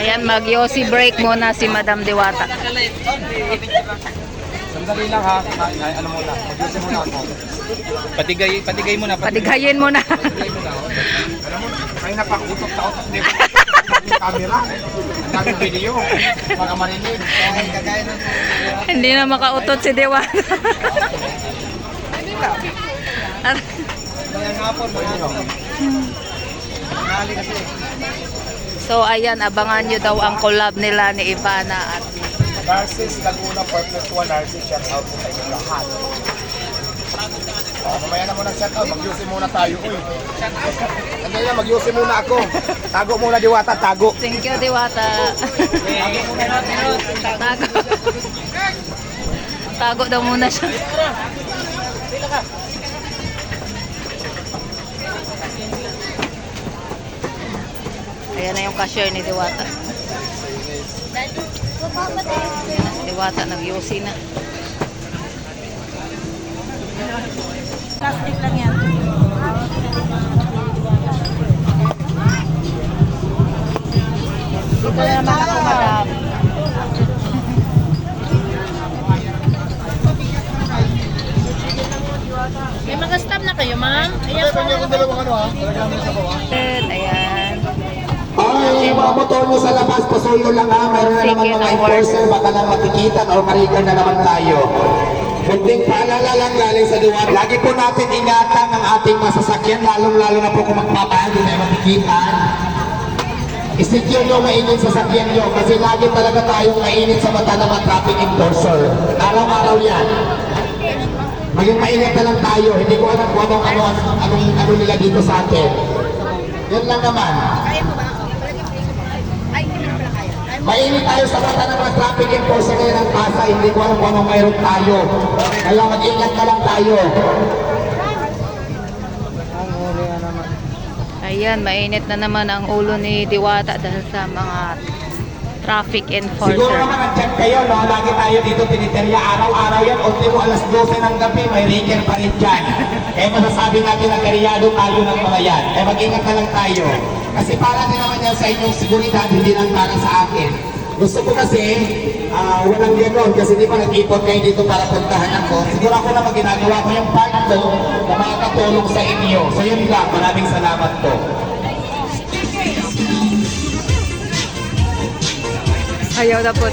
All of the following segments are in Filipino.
Ayan, mag-yossi break muna si Madam Diwata. Sandali lang ha. Ay, ay, ano muna. Mag-usin muna ako. Patigay, patigay mo na. Patigayin mo na. Patigay mo na ako. May camera. Daming video. Baka marinig. Kagaya ng Hindi na makautot si. At- Mayang hapon, mayang kasi. so ayan, abangan nyo daw ang collab nila ni Ivana at Narcis Laguna Partners 1 Narcis, shout out po sa inyo lahat. Oh, mamaya na muna shout out, mag-UC muna tayo. Uy. Andyan na, mag-UC muna ako. Tago muna diwata, tago. thank you Diwata. Tago. Tago daw muna siya. Ayan na yung cashier ni Diwata. Diwata nag-yosi na. Plastic lang yan. Dito na naman ako, madam. May mga stamp na kayo, ma'am? Ayan po. Ano mo sa bawah. Ayan. Ay, mga motor nyo sa labas, pasuyo lang ha. Mayroon na naman mga enforcer, baka lang matikitan o marikan na naman tayo. Kunting paalala lang galing sa diwat. Lagi po natin ingatan ang ating masasakyan, lalong-lalo na po kung magpapahan, hindi tayo matikitan. Isecure nyo mainit sa sakyan nyo kasi lagi talaga tayong mainit sa mata ng mga traffic enforcer. Araw-araw yan. Maging mainit na lang tayo. Hindi ko alam kung anong, ano, anong, ano nila dito sa atin. Yan lang naman. Mainit tayo sa mata ng mga traffic enforcer ngayon ng Pasay. Hindi ko alam kung anong mayroon tayo. Kaya mag-ingat na lang tayo. Ayan, mainit na naman ang ulo ni Diwata dahil sa mga traffic Siguro enforcer. naman nandyan kayo, no? Lagi tayo dito tiniterya. Araw-araw yan. Ultimo alas 12 ng gabi, may raker pa rin dyan. Kaya masasabi natin na karyado tayo ng mga yan. Kaya mag-ingat na lang tayo. Kasi para din naman yan sa inyong seguridad, hindi lang para sa akin. Gusto ko kasi, ah, walang gano'n kasi di ba nag-ipon kayo dito para puntahan ako. Siguro ako naman ginagawa ko yung part ko na makakatulong sa inyo. So yun lang, maraming salamat po. Ayaw na po.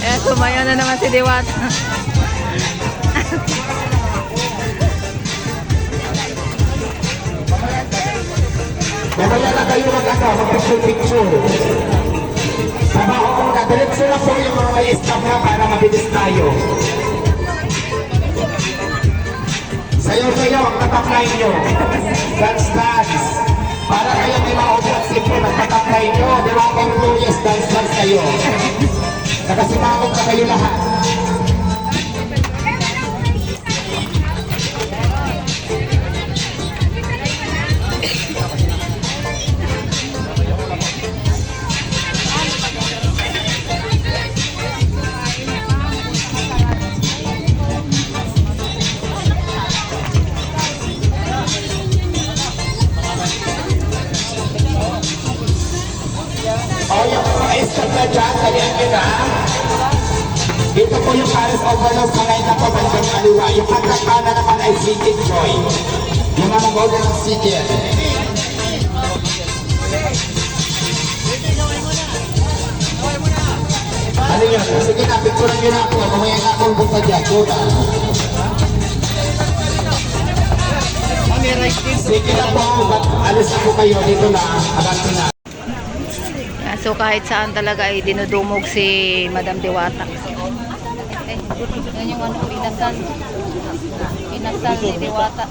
eh, sumayo na naman si Diwata. Mamaya na kayo mag-ano, mag-picture-picture. Trabaho ko na, diretso na po yung mga may staff na para mabilis tayo. Sayo-sayo, ang tataklay nyo. Dance, dance. Para kayo may maubos, siyempre magtataklay nyo. Di ba kang Luis, dance, dance kayo. Nakasimangot na kayo lahat. Dito po yung Paris Overload sa ngayon na po, bandang kaliwa. Yung kanan naman ay City Joy. Yung mga order ng City. Ano yun? Sige na, picture nyo na ako. Mamaya na akong buka dyan. Kuna. Sige na po, alis na po kayo. Dito na, abante na. Ah, So kahit saan talaga ay dinudumog si Madam Diwata. Yan yung ano, inasal. Inasal ni Diwata.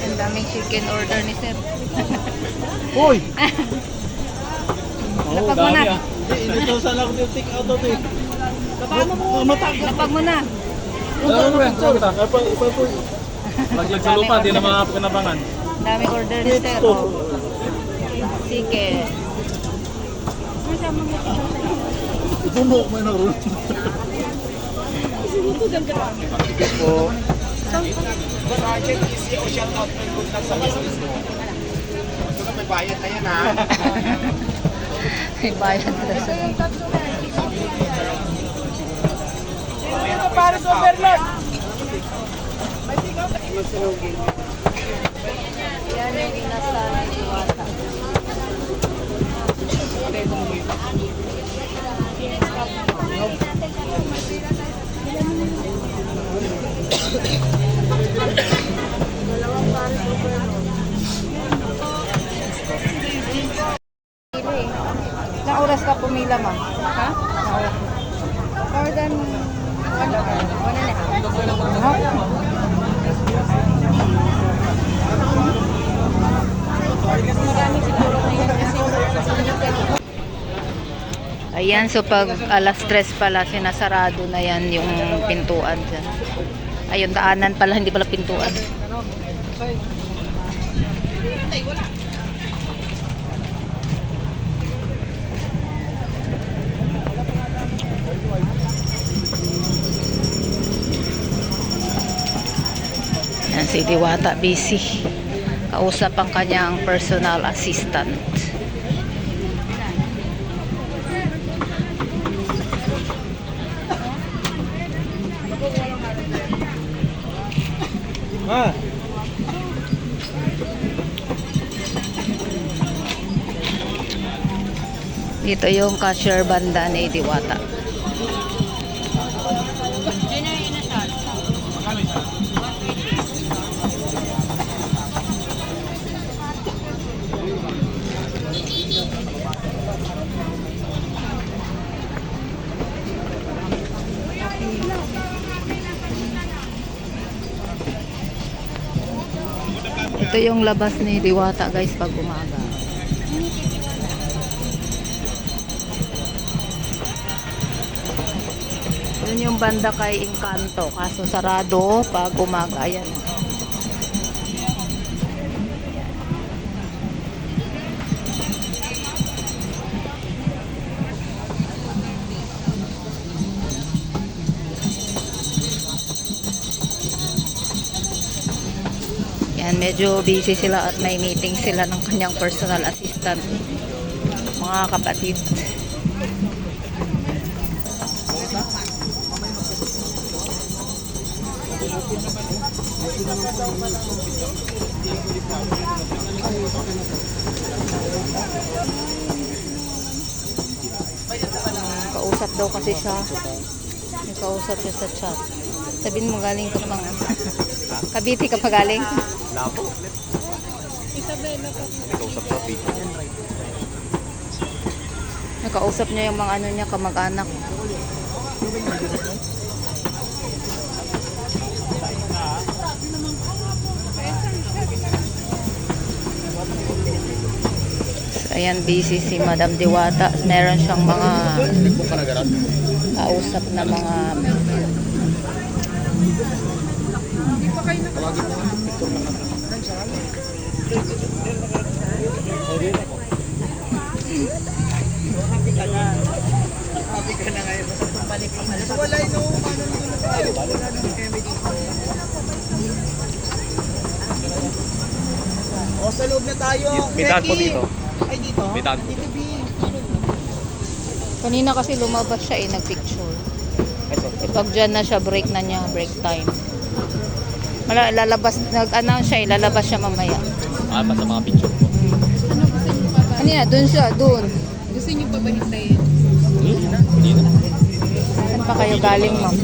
Ang daming chicken order ni Sir. Uy! Lapag mo na. Dito sa lang yung take out to eh. Lapag mo na. Ano ba? Laglag sa lupa, di na mga kinabangan. Dami order ni Sir. Oh. Sige. Tumok mo na ron. Boss Arjen, easy o shout out mo yung lang sa business mo. Ito na may bayad na yan ha. May bayad na sa Paris overload! Yan yung inasal ni Ayan, so pag alas 3 pala, sinasarado na yan yung pintuan dyan. Ayun, daanan pala, hindi pala pintuan. Yan si Diwata busy. Kausap ang kanyang personal assistant. Ah, Dito yung cashier banda ni Diwata. Ito yung labas ni Diwata guys pag umaga. Yun yung banda kay Encanto. Kaso sarado pag umaga. Ayan. Yan, medyo busy sila at may meeting sila ng kanyang personal assistant. Mga kapatid. Kausap daw kasi siya. May kausap siya sa chat. Sabihin mo galing ka pang Cavite ka pa galing? Lapo. Kausap sa video. Nakausap niya yung mga ano niya, kamag-anak. Ayan, busy si Madam Diwata. Meron siyang mga kausap na mga O sa loob na tayo. May tag po dito. Ay dito? May tag. Dito B. Kanina kasi lumabas siya eh, nagpicture. Eh, pag dyan na siya, break na niya, break time. Mala, lalabas, nag-announce siya eh, lalabas siya mamaya. Ah, pa sa mga picture ko. Kanina, dun siya, dun. Gusto niyo pa ba hintayin? Dito. Saan pa kayo galing, ma'am?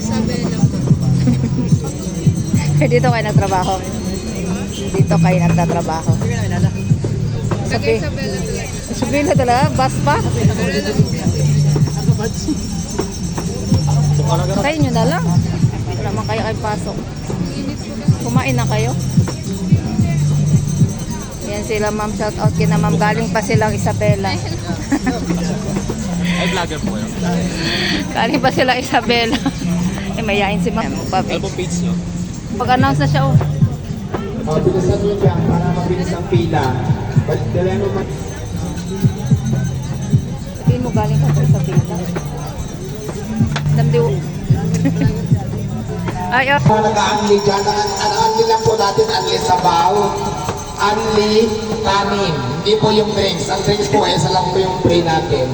Dito kayo nagtrabaho. Dito kayo nagtatrabaho. Sabi, sabi na talaga, bus pa? Tayo nyo na lang. Wala naman kayo kayo pasok. Kumain na kayo? Yan sila ma'am, shout out kina ma'am. Galing pa silang Isabela. vlogger po kayo? Galing pa sila Isabela. eh, mayain si Ma'am. Ano Papi. po page nyo? Pag-announce na siya, oh. O, bilisan nyo dyan para mabilis ang pila. Bal- Dala mo Sabihin mo galing ka pa Isabela. Damdi, Ay, oh. Mga nag-aangli dyan, ang ang angli lang po natin, angli sabaw, angli kanin. Hindi po yung drinks. Ang drinks po, isa lang po yung free natin.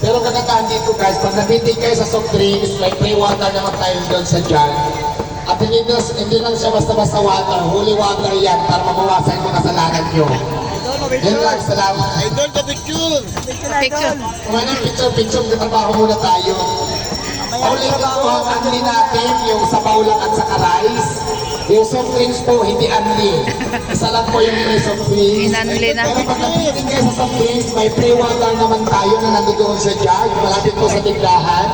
Pero kagandaan dito guys, pag nabitig kayo sa soft drinks, may free water naman tayo doon sa jar. At hindi, hindi lang siya basta-basta water, holy water yan para mabawasan yung kasalanan nyo. Yan lang, salamat. Idol ka picture! Picture. Kung ano yung picture-picture, trabaho muna tayo. Ulit po ang anli natin, yung sabaw lang at saka rice. Yung soft drinks po, hindi anli. Isa lang po yung free soft drinks. Inanli na. Pero pag napitin kayo sa soft drinks, may free water naman tayo na nandoon sa jug. Malapit po sa tiglahan.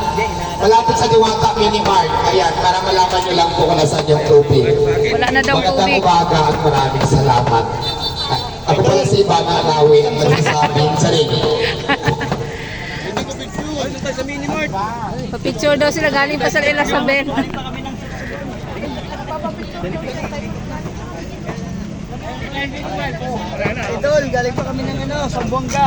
Malapit sa Diwata Mini Mart. Ayan, para malaman nyo lang po kung nasaan yung tubig. Wala na daw Magandang tubig. umaga at maraming salamat. Ako pala si Ivana Alawi, ang nagsasabi sa sarili. Pa-picture daw sila galing pa sa Isabela. Idol, galing pa kami ng ano, Sambuanga.